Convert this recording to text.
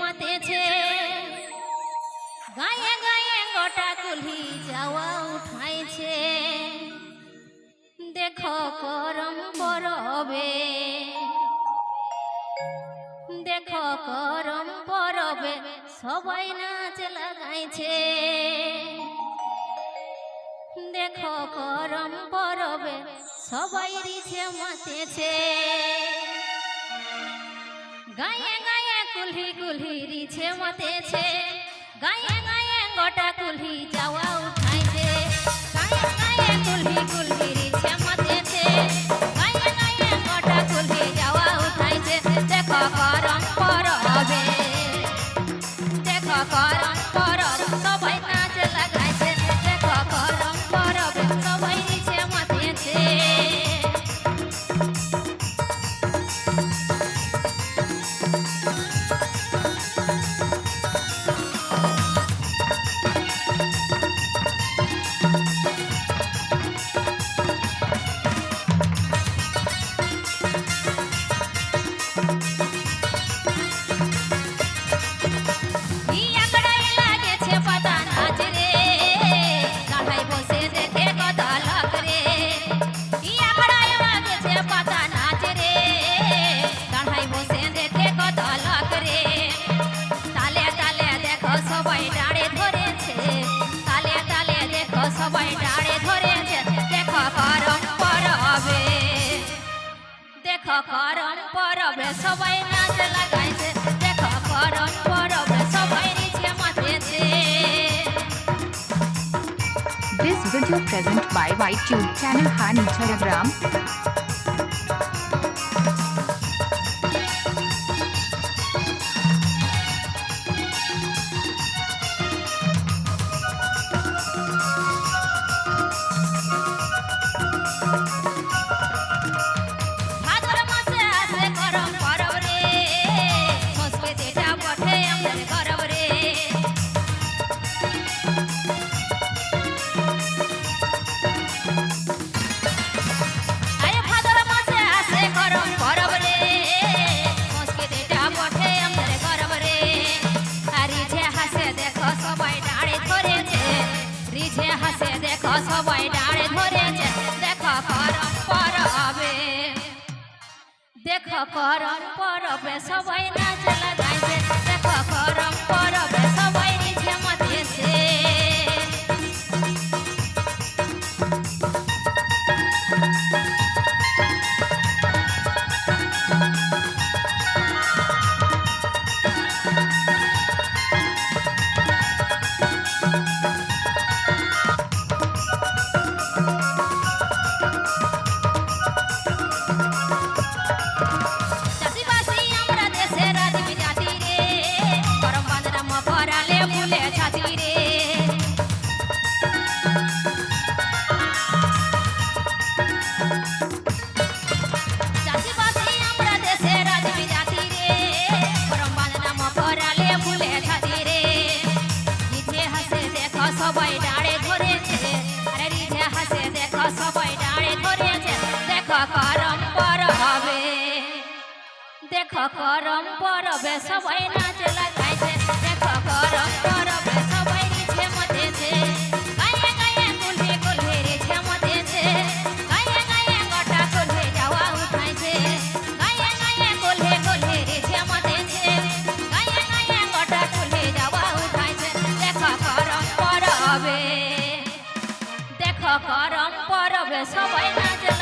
মাতেছে। গায়ে গায়ে গোটা কুলি যাওয়া উঠাইছে। দেখো করম পরবে। দেখো করম পরবে, সবাই নাচ লাগাইছে। দেখো করম পরবে, সবাই রিছে মাতেছে। গায়ে কুলহি কুলহি রিছে মতেছে। গায়ে গায়ে গোটা কুলহি যাওয়া দেখো করম পরবে সবাই নাচ লাগাইছে দেখো করম পরবে সবাই নিচে মাতেছে This video present by YTube channel Han Instagram. সবাই ডাঁড়ে ধরেছে। দেখো করম পরবে। দেখো করম পরবে। সবাই নাচ লাগাইছে। দেখো করম সবাই ডাড়ে ধরেছে আরে রিঝে হাসে দেখো সবাই ডাড়ে ধরেছে দেখো করম পরবে। দেখো করম পরবে, সবাই নাচ লাগাইছে পরম পরবে সবাই না